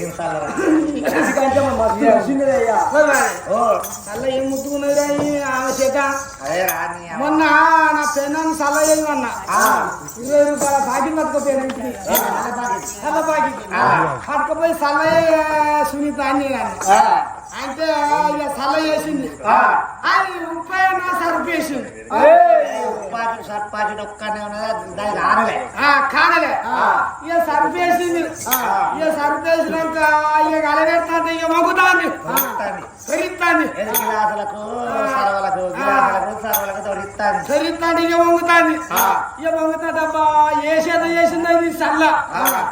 ఏం చల్ల ఏం ముట్టుకున్నదిరా ఆమె చేత మొన్న నా పెన్నాన్ని చల్ల చేయమన్నా. ఇరవై రూపాయల ప్యాకెట్ పట్టుకోపోయాను ఇంటికి. చల్ల ప్యాకెట్ పట్టుకపోయి చల్ల సునీత అని అంటే ఇక చల్ల చేసింది. సర్పాటి ఒక్కనే ఉన్నదా దానికి ఆనలే ఆ, కానలే. ఇక సరుకు వేసింది ఇక ఇక కలబెడతాంది ఇక దొరుకుతాంది. పెరుగుతాంది గిలాసులకు సరవలకు గిలాసులకు సరవలకు దొరుకుతాంది పెరుగుతాంది ఇక వంగుతాంది ఇక వంగుతాంది అబ్బా ఏ చేత చేసిందో ఇది సల్ల.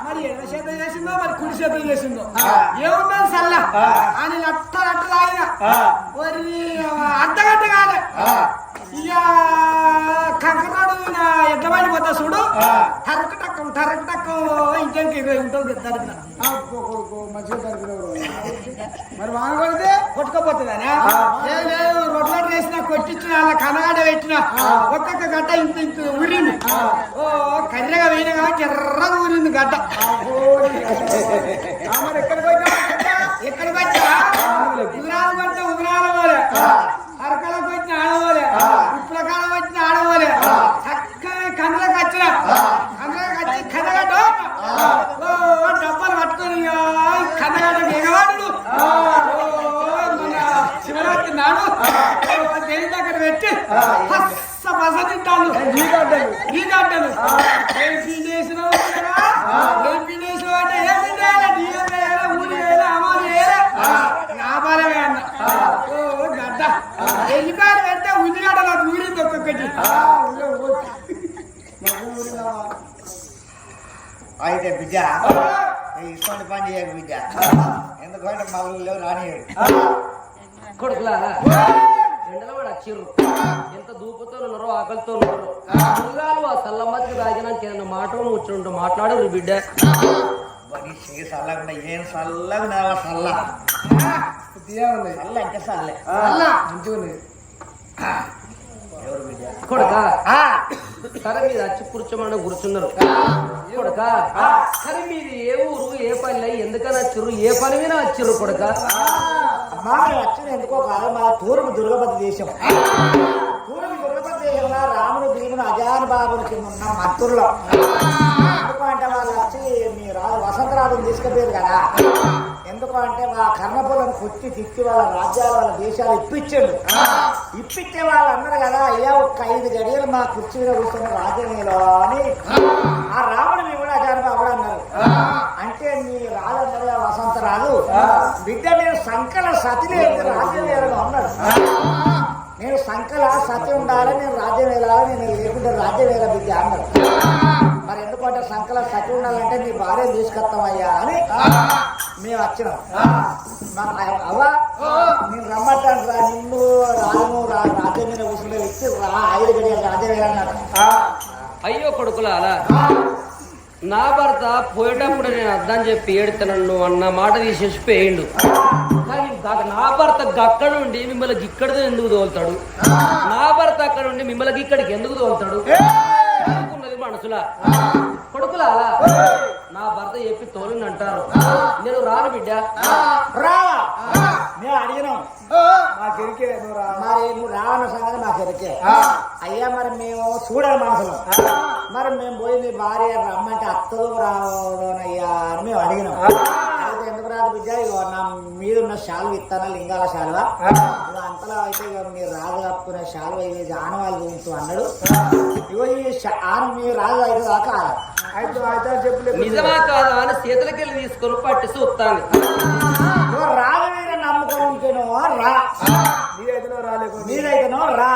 మరి ఏ చేత చేసిందో మరి కుడి చేత చేసిందో. ఏముందో సల్ల. అని అట్ట అట్ట తాగిన అడ్డగడ్డ కాలే ఇక కంకనాడు నా ఎడ్ల బండి పోతా చూడు. టరకు టక్కం టరకు టక్కం ఇరవై ఉంటుంది మరి వాగొడితే కొట్టుకోపోతుందనా? లేదు రొట్టెలు వేసిన కొట్టించిన అలా కనగాడ పెట్టిన ఒక్కొక్క గడ్డ ఇంత ఇంత ఊరింది. ఓ కర్రెగా వేయిన కాబట్టి ఎర్రగా ఊరింది గడ్డ. ఎక్కడికి వచ్చా ఎక్కడికి వచ్చా ఉదరాలు పడితే ఉదరాల పోలే అరకలకు వచ్చిన ఆడవోలే ఉప్పుల కాలం వచ్చిన ఆడవోలే చక్కగా కందులకు వచ్చిన కందులకు వచ్చి కనగడ్డ ఓ డబ్బాలు పట్టుకొని ఇక కన్నగడ్డ ఎగవాడు మన శివరాత్రి నాడు దేని దగ్గర పెట్టి హస్స బస తింటాను ఈ గడ్డలు ఈ గడ్డలు ఏం పిండి వేసినావు ఇక్కడ? ఏం పిండి వేసినావు అంటే ఏం పిండి వేయాలి బియ్యం వేయాలి ఊరి వేయాలి అమలు వేయాలి లాభాలే అన్న ఓ గడ్డ ఎల్లిపాయలు పెడితే ఉల్లిగడ్డలు అది ఊరింది ఒక్కొక్కటి అయితే బిడ్డ ఇటువంటి పని చేయకు బిడ్డ. ఎందుకంటే రాని కొడుకులారా ఎండలో వాడు వచ్చిర్రు ఎంత దూపుతో ఉన్నారో ఆకలితో ఉన్నారో. మృగాలు ఆ సల్లమ్మతికి తాగినాక ఏదైనా మాట ముచ్చుంటూ మాట్లాడు బిడ్డ. బడి చేయి చల్లకుండా ఏం చల్లగా చల్ల బిడ్డ కొడుక. ఆ, సరే మీద వచ్చి కూర్చోమని కూర్చున్నారు. కొడుక సరే మీది ఏ ఊరు ఏ పని ఎందుకని వచ్చిర్రు ఏ పని మీద వచ్చిర్రు కొడుక? మేము వచ్చిన ఎందుకో కాదు మా తూర్పు దుర్గపతి దేశం. తూర్పు దుర్గపతి దేశంలో రాముడు భీముడు అజాన్ బాబుని కింద ఉన్న మంత్రుల్లో ఎందుకు అంటే వాళ్ళు వచ్చి మీ రాజు వసంతరాజుని తీసుకుపోయారు కదా. ఎందుకు అంటే మా కర్ణపులను కొట్టి తిట్టి వాళ్ళ రాజ్యాలు వాళ్ళ దేశాలు ఇప్పించాడు. ఇప్పించే వాళ్ళు అన్నారు కదా అయ్యా ఒక్క ఐదు గడియలు మా కుర్చీ మీద కూర్చున్న అని ఆ రాముడు మీ కూడా బాబుడు అన్నారు అంటే మీ రాజన్నది ఆ. వసంతరాజు బిడ్డ నేను సంకల సతి లేదు రాజ్యం అన్నాడు. నేను సంకల సతి ఉండాలి నేను రాజ్యం వేయాలి నేను లేకుంటే రాజ్యం వేయాలి బిడ్డ అన్నాడు. ఎందుకంటే సంకల సతి ఉండాలంటే నీ భార్య తీసుకొస్తామయ్యా అని మేము వచ్చినాం. మా అవ్వ నేను రమ్మంటాను రా నిన్ను రాజును రా రాజ్యం మీద కూర్చుంటే రా ఐదు గడియలు రాజ్యం వేయాలన్నాడు అయ్యో కొడుకులారా నా భర్త పోయేటప్పుడు నేను అర్థం చెప్పి ఏడుతున్నాను అన్న మాట తీసేసి పోయిండు. కానీ నా భర్త అక్కడ నుండి మిమ్మల్ని ఇక్కడితో ఎందుకు తోలుతాడు? నా భర్త అక్కడ నుండి మిమ్మల్ని ఇక్కడికి ఎందుకు తోలుతాడు? మనసులా? కొడుకులా? నా భర్త చెప్పి తోలుని అంటారు నేను రాను బిడ్డ. రా మేము అడిగినాం. మరి నువ్వు రావన్న సంగతి అయ్యా మరి మేము చూడాలి మనసులో. మరి మేము పోయి నీ భార్య రమ్మంటే అత్తదో రావడోనయ్యా అని మేము అడిగినాం. అయితే బిడ్డ ఇగో నా మీద ఉన్న శాలువ ఇస్తానా లింగాల శాలువ? అంతలో అయితే ఇగో మీరు రాజు కప్పుకునే శాలువ ఇది ఆనవాళ్ళు చూపించు అన్నాడు. ఇగో ఈ ఆన మీ రాజు అయితే దాకా అయితే అయితే చెప్పలేదు నిజమా కాదా అని చేతులకెళ్ళి తీసుకొని పట్టి చూస్తాను నువ్వు రాజు మీద నమ్మకం ఉంటేనో రా. మీదైతేనో రా.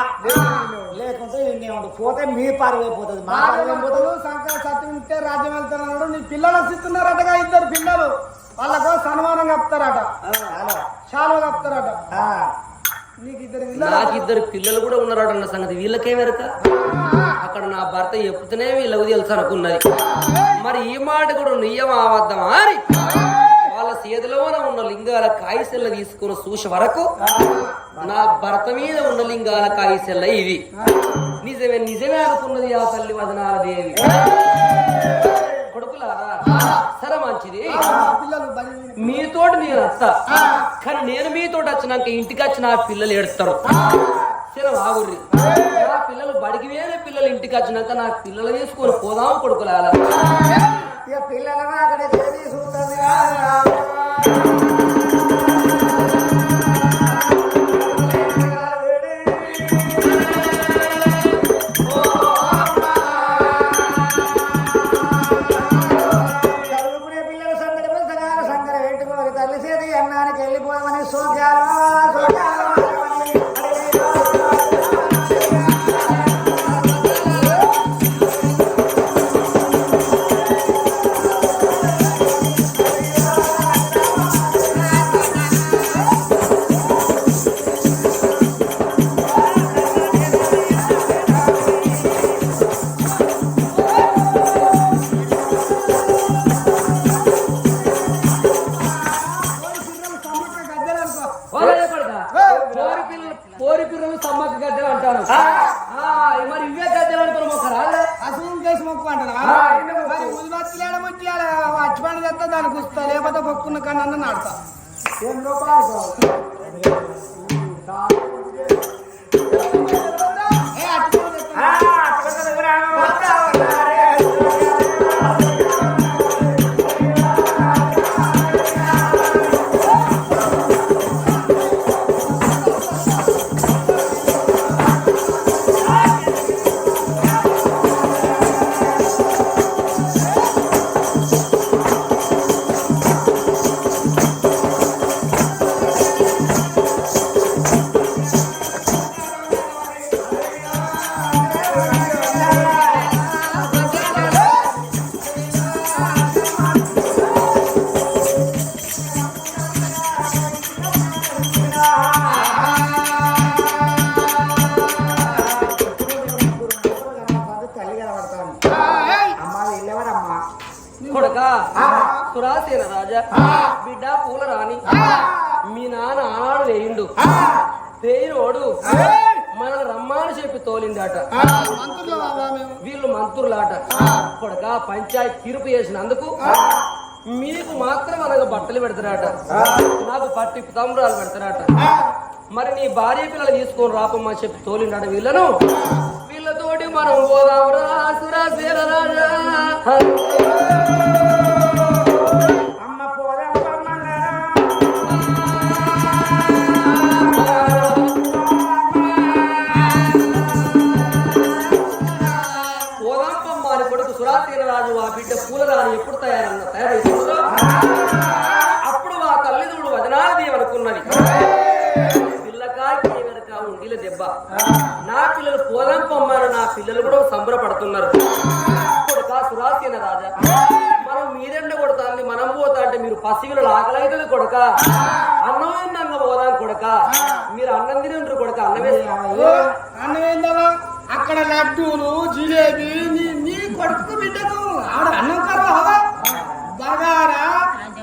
లేకుంటే ఇంకేముంది పోతే మీ పరువు అయిపోతుంది మా పరువు ఏం పోతుంది. సంకర సత్యం ఉంటే రాజ్యం వెళ్తున్నాడు నీ పిల్లలు వస్తున్నారటగా ఇద్దరు పిల్లలు వాళ్ళకు సన్మానం కప్తారట శాలువ కప్తారట ఆ, నాకు ఇద్దరు పిల్లలు కూడా ఉన్నారట అన్న సంగతి వీళ్ళకే వెరక? అక్కడ నా భర్త చెప్తూనే వీళ్ళకు తెలుసు అనుకున్నది మరి ఈ మాట కూడా నియ్యం ఆవద్దామా అని వాళ్ళ చేతిలోన ఉన్న లింగాల కాయసెల్ల తీసుకుని చూసే వరకు నా భర్త మీద ఉన్న లింగాల కాయసెల్ల ఇవి నిజమే నిజమే అనుకున్నది ఆ తల్లి వదనాల దేవి సరే మంచిది. పిల్లలు మీతోటి నేను వస్తా కానీ నేను మీతోటి వచ్చినాక ఇంటికి వచ్చి నా పిల్లలు ఏడుస్తారు. సరే ఆగుర్రి. నా పిల్లలు బడికి వేరే పిల్లలు ఇంటికి వచ్చినాక నా పిల్లలు తీసుకొని పోదాం కొడుకులారా. ఇక రూపాయలు కొడక. సురాసేన రాజా. బిడ్డ పూల రాణి మీ నాన్న ఆనాడు వేయిండు వేయినోడు మనల్ని రమ్మని చెప్పి తోలిందాట. వీళ్ళు మంత్రులాట. కొడక పంచాయతీ తీర్పు చేసినందుకు మీకు మాత్రం అనగా బట్టలు పెడతారట. నాకు పట్టి తమ్మురాలు పెడతారట. మరి నీ భార్య పిల్లలు తీసుకొని రాపమ్మని చెప్పి తోలిండాట వీళ్ళను. మనం పోదాం రా సురాసేన రాజా అమ్మ పోదమ్మన్నారా పోదాంపమ్మ దెబ్బ నా పిల్లలు పోదాం అని నా పిల్లలు కూడా సంబరపడుతున్నారు. కొడుక సురాతీన రాజా. మనం మీరెండ కొడతాంది మనం పోతా అంటే మీరు పసిగులు ఆకలైతుంది కొడక. అన్నం ఏందంగా పోదాం కొడక? మీరు అన్నం తిని ఉంటారు కొడక అన్నమే అన్నం అక్కడ లడ్డూలు జిలేబీ నీ కొడుకు బిడ్డకు. ఆడ అన్నం బగారా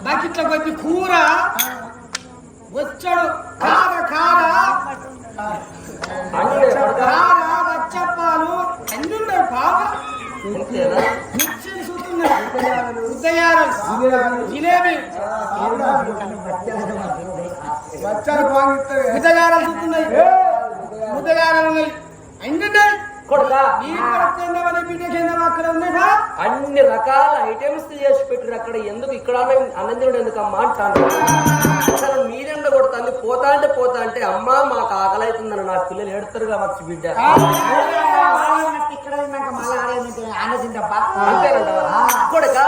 బకెట్ల కొద్ది కూర. వచ్చాడు. కార కాదా? కార వచ్చప్పాలు అన్ని ఉన్నాయి మిర్చిలు చూస్తున్నాయి. జిలేబీ ఉన్నాయి. అన్ని ఉన్నాయి అన్ని రకాల ఐటమ్స్ చేసి పెట్టారు అక్కడ. ఎందుకు ఇక్కడ అనంతరుడు ఎందుకు అమ్మా అంటాను కొడతాను పోతా అంటే పోతా అంటే అమ్మా మాకు ఆకలి అవుతుందని నా పిల్లలు ఏడుతారు కావచ్చు బిడ్డ. అంతేనంటావా? కొడక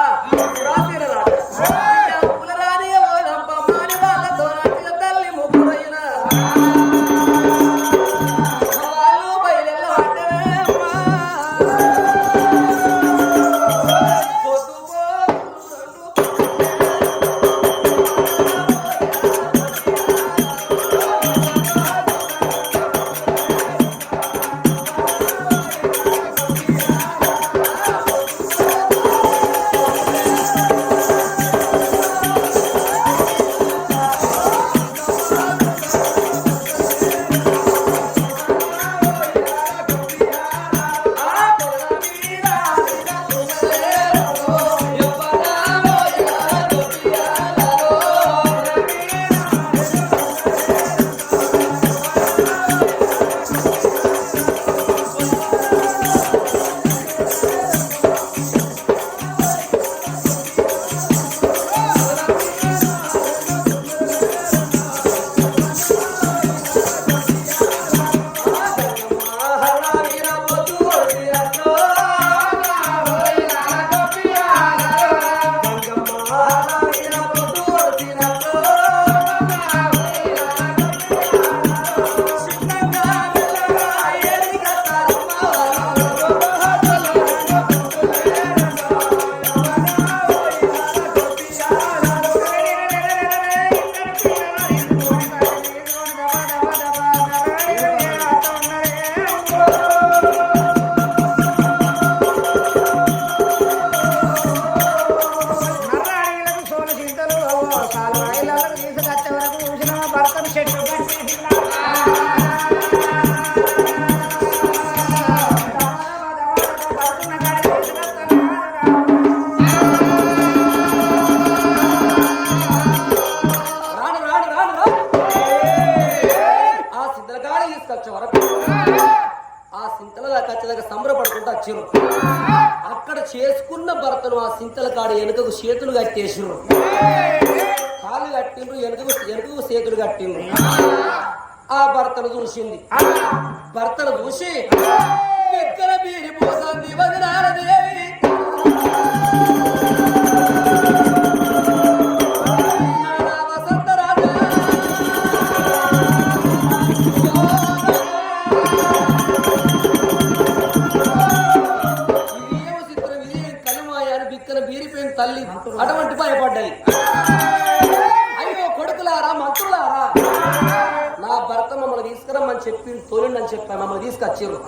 తీసుకొచ్చిర్రు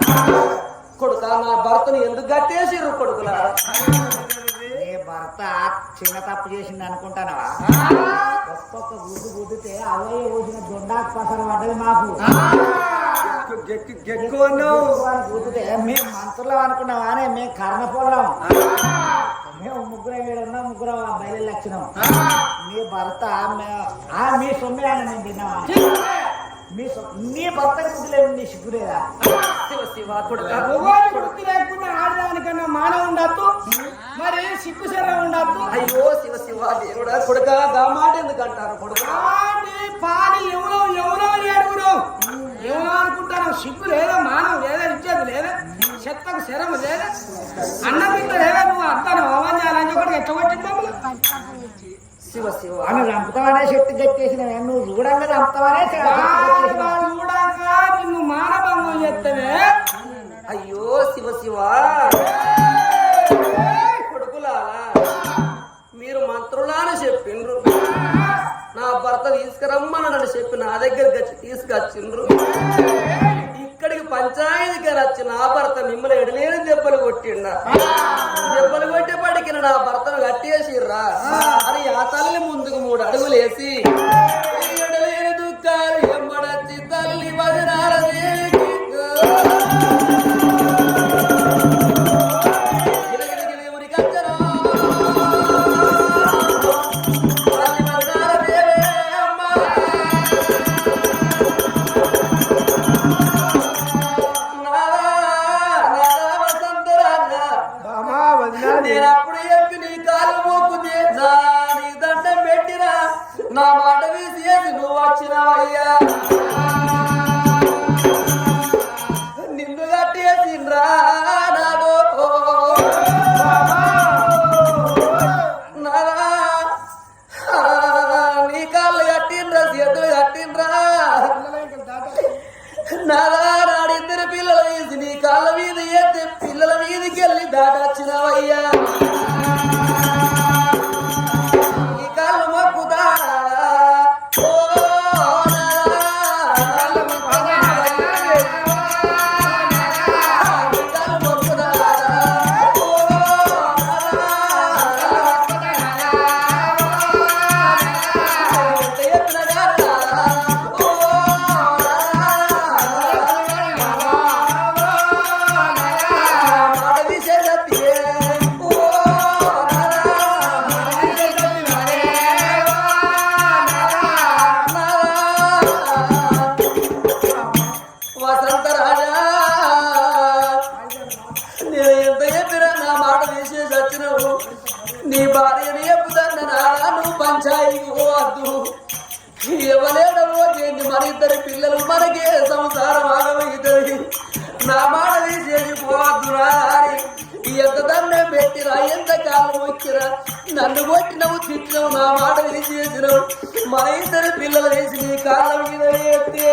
కొడుక నా భర్తను ఎందుకు కట్టేసిర్రు కొడుకులారా నీ భర్త చిన్న తప్పు చేసింది అనుకుంటానవా? ఒక్కొక్క గుడ్డు గుద్దితే అవే ఊసిన దొండాకు పసరు పడ్డది మాకు. గుద్దితే మేము మంత్రులం అనుకున్నాం అని మేము కర్ణపోలం మేము ముగ్గురం ఏడు ఉన్నాం ముగ్గురం బయలు వచ్చినాం. మీ భర్త మే- సొమ్మె అని మేము తిన్నామా? మీ మీ భర్త గుద్దులేదు నీ సిగ్గులేదా శివ శివ కొడుక. మొగోడు వృత్తి లేకుండా ఆడదానికన్నా మానవ ఉండద్దు. మరి సిగ్గు శర ఉండద్దు. అయ్యో శివ శివ దేవుడా కొడుక మాట ఎందుకు అంటారు కొడుక పాడి ఎవరో ఎవరో ఏడుగురు ఎవరో అనుకుంటాను సిగ్గు లేదా మానవ లేదా ఇచ్చేది లేదా చెత్తకు శరము లేదా అన్న బిడ్డ లేదా నువ్వు అంతాను అవమానాలని ఒకటి ఎట్టగొట్టిందాము శివ శివ. ఆమె చంపుతామనే శక్తి గట్టేసిన నువ్వు చూడంగా చంపుతామనే చూడగా నిన్ను మానభంగం చేస్తేనే అయ్యో శివ శివ. కొడుకులారా మీరు మంత్రులాని చెప్పిండ్రు. నా భర్త తీసుకురమ్మని చెప్పి నా దగ్గరికి వచ్చి తీసుకొచ్చిండ్రు. ఇక్కడికి పంచాయతీకి వచ్చి నా భర్త మిమ్మల్ని ఎడలేని దెబ్బలు కొట్టిండా. దెబ్బలు కొట్టేపటికి నా భర్తను కట్టేసిర్రా. అని ఆ తల్లి ముందుకు మూడు అడుగులు మీదకి వెళ్ళి పిల్లలు మనకే సంసారం ఆగమైతుంది. నా మాట తీసేసి పోవద్దురా అని. ఎంత దండం పెట్టిరా ఎంత కాలం వచ్చిరా నన్ను కొట్టినవు తిట్టినవు నా మాట వేసి చేసినవు మన ఇద్దరు పిల్లలు వేసి నీ కాలం మీద ఎత్తే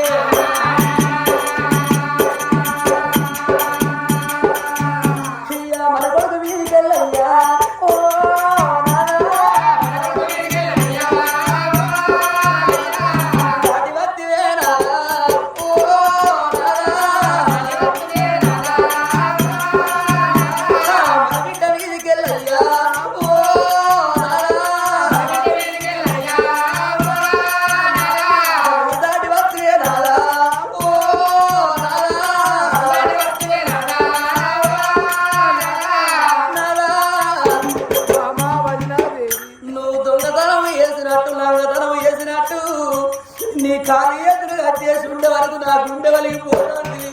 నా గుండె వలిగిపోతుంది.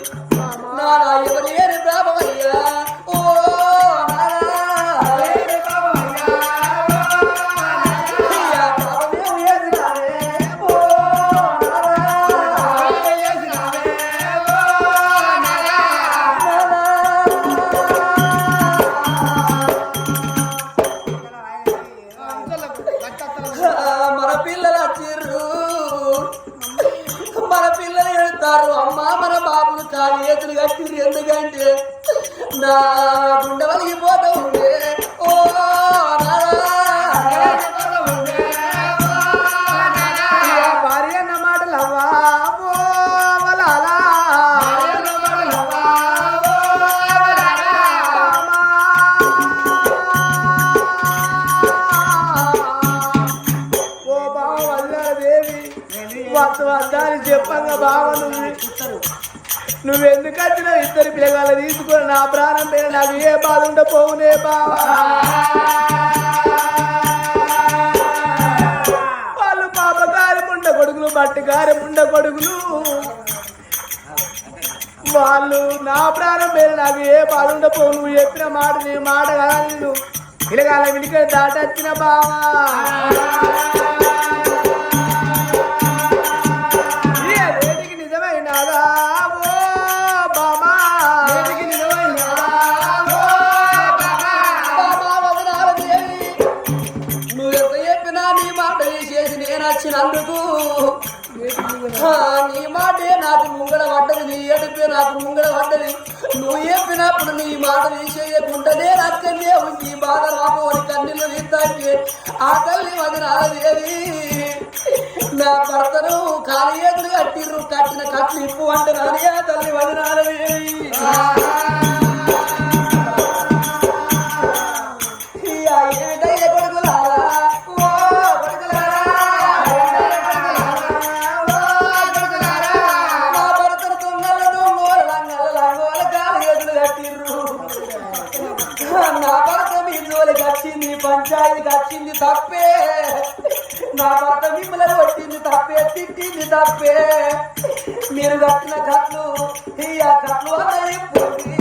నా ఎవరి బావ నువ్వు నువ్వెందుకు వచ్చినా ఇద్దరు పిల్లగాళ్ళు తీసుకొని నా ప్రాణం పేరు నాకు ఏ బాధ ఉండపోవునే బావా. వాళ్ళు పాప గారి ముండ కొడుకులు బట్టి గారి ముండ కొడుకులు. వాళ్ళు నా ప్రాణం పేరు నాకు ఏ బాధ ఉండపో నువ్వు చెప్పిన మాట నీ మాట కదా. నేను పిలగాల విడికే దాటొచ్చిన బావా. కొడుకు. నీ మాటే నాకు ముంగడ పడ్డది నీ ఏడిపే నాకు ముంగడ పడ్డది. నువ్వు చెప్పినప్పుడు నీ మాట తీసేయకుండానే రక్కనే ఉంది బాధ రాబోని కన్నీళ్ళు తీస్తాకి ఆ తల్లి వదినాలదేవి నా భర్తను కాలి ఎదురు కట్టిర్రు కట్టిన కట్లు ఇప్పు అంటే ఆ తల్లి వదినాలదేవి తప్పే మీరు కట్టిన కట్లు ఈ ఆ కట్లు అన్నది పోయి.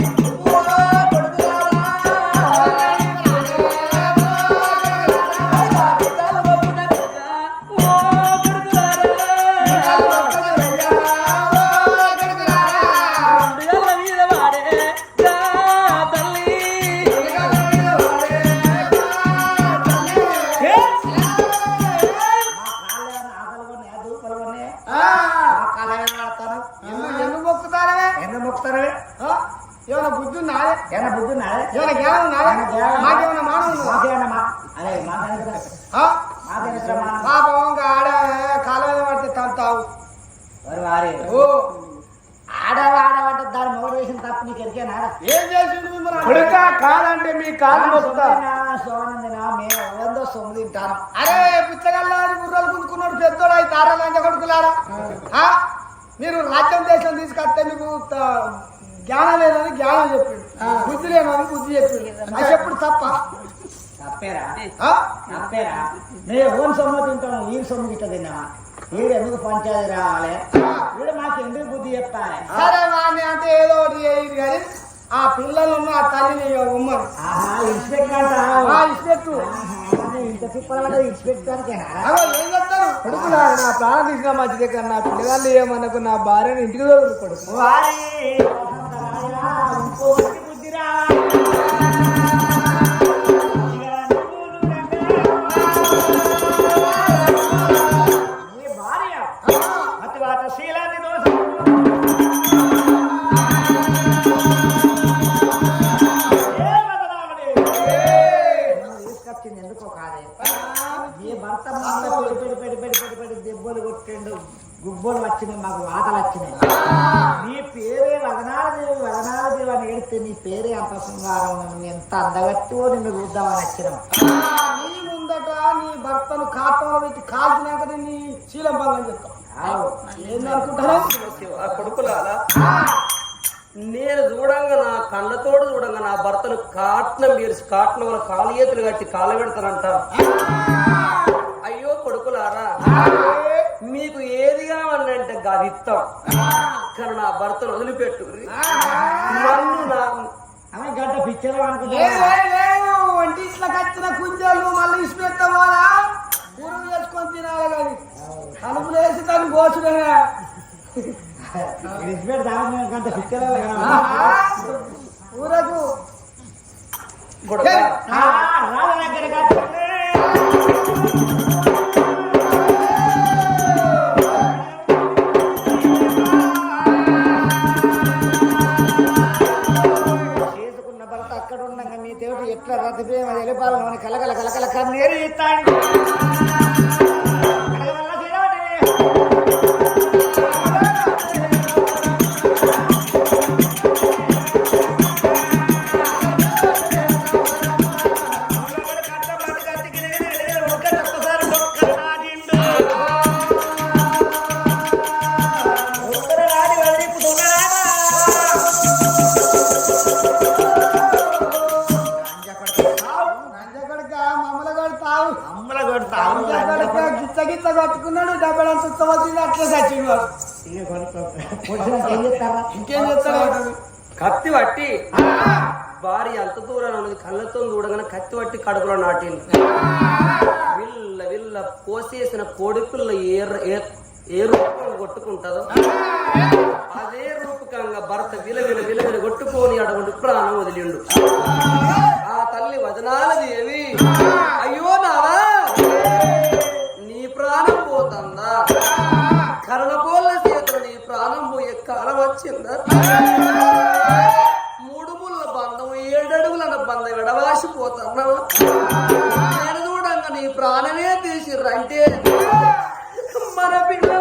మీరు రాజ్యం దేశం తీసుకొస్తే మీకు జ్ఞానం లేదని జ్ఞానం చెప్పిండు. బుద్ధి లేదని బుద్ధి చెప్పిండు. అది చెప్పుడు తప్ప? నేను ఓన్ సొమ్ము తింటాను ఈ సొమ్ము గిట్ట వీడు ఎందుకు పంచాయతీ రావాలి వీడు మాకు ఎందుకు బుద్ధి చెప్పాలి? సరే వాడిని అంటే ఏదో ఒకటి చేయదు కానీ ఆ పిల్లలను ఆ తల్లిని ఉమ్మరు ఇన్స్పెక్టర్ ఆ ఇష్టెట్టు ఇంత తిప్పల పడ్డది ఇన్స్పెక్టర్కేనా కొడుకులా నా ప్రాణం తీసిన మంచిదే కానీ నా పిల్లగాళ్ళు ఏమనకు నా భార్యను ఇంటికి తోడు కొడుకు. పెడి పెడి దెబ్బలు కొట్టిండు. గుబ్బలు వచ్చినాయి మాకు వాతలు వచ్చినాయి. నీ పేరే వదనాలదేవి వదనాలదేవి అని ఏడితే నీ పేరే అంత శృంగారం నువ్వు ఎంత అందగత్తివో నిన్ను చూద్దామని వచ్చినాం. నీ ముందట నీ భర్తను కాపంలో పెట్టి కాల్చినాక నీ శీలం పనులని చెప్తాం. ఏందనుకుంటారా కొడుకులారా? నేను చూడంగా నా కళ్ళతోడు చూడంగా నా భర్తను కాట్న మీరు కాట్న వల్ల కాలు చేతులు కట్టి కాల పెడతానంటారు. కొడుకులారా మీకు ఏది కావాలంటే గది ఇస్తాం. కానీ నా భర్తను వదిలిపెట్టు. నన్ను నా గంట పిక్చర్ వంటి వచ్చిన కుంజాలు మళ్ళీ వాళ్ళ కూరలు చేసుకొని తినాలి కానీ. కలుపులు వేసి దాన్ని కోసుడే గంట పిక్చర్ ఊరకు. అట్లా. ఇంకేం కత్తి పట్టి. భార్య అంత దూరం ఉన్నది. కళ్ళతో చూడగానే కత్తి పట్టి కడుపులో నాటింది. విల్ల విల్ల కోసేసిన కోడిపిల్ల ఏ ఏ- రూపం కొట్టుకుంటుందో. అదే రూపకంగా భర్త విల విల విల విల కొట్టుకొని అడగండి ప్రాణం వదిలిండు. ఆ తల్లి వదనాలది ఏమి? వచ్చిందా? మూడు ముళ్ళ బంధం ఏడడుగుల బంధం విడవాసిపోతున్నావు నేను చూడంగా నీ ప్రాణమే తీసిర్రంటే మన పిల్లల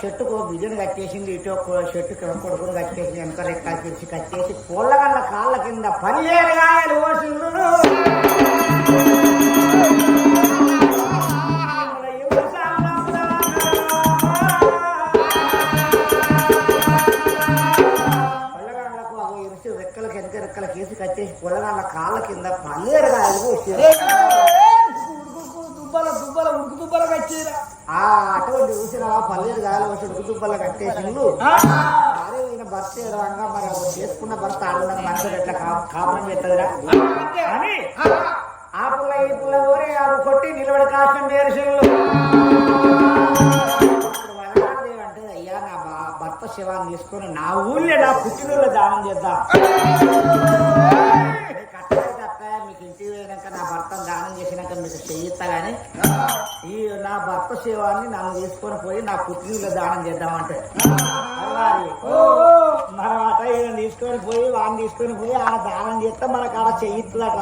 చెట్టుకు షర్టుకు కట్టేసింది ఇటు ఒక షర్టు కొడుకుని కట్టేసి వెనక రెక్కలు తెరిచి కట్టేసి పొల్లగళ్ళ కాళ్ళ కింద పదిహేను గాయాలు ఓసిండు పొల్లగాళ్ళకు రెక్కలకి వెనక రెక్కల వేసి కట్టేసి పొల్లగాళ్ళ కాళ్ళ కింద పదిహేను గాయాలు దుబ్బల దుబ్బల ఉడుకు దుబ్బల కట్టేరా. ఆ అటువంటి చూసిన పల్లెలు గాలి వచ్చి ఉడుకుతుబ్బల కట్టేసిండు ఈయన భర్త ఎరవంగా మరి చేసుకున్న భర్త ఆడున్న మనసు ఎట్లా కాపురం పెట్టదురా అని ఆ పుల్ల ఈ పుల్ల ఊరే ఆడు కొట్టి నిలబడి కాష్టం వేరుశెళ్ళు అంటే అయ్యా నా భర్త శివాన్ని తీసుకొని నా ఊళ్ళో నా పుట్టినూళ్ళో దానం చేద్దాం. చేసినాక నా భర్తను దానం చేసినాక మీకు చెయ్యిస్తా కానీ ఈ నా భర్త శివాన్ని నన్ను తీసుకొని పోయి నా పుట్టినీళ్ళు దానం చేద్దామంటే. మన అట ఈయన తీసుకొని పోయి వాడిని తీసుకొని పోయి ఆడ దానం చేస్తే మనకు ఆడ చెయ్యిట్లట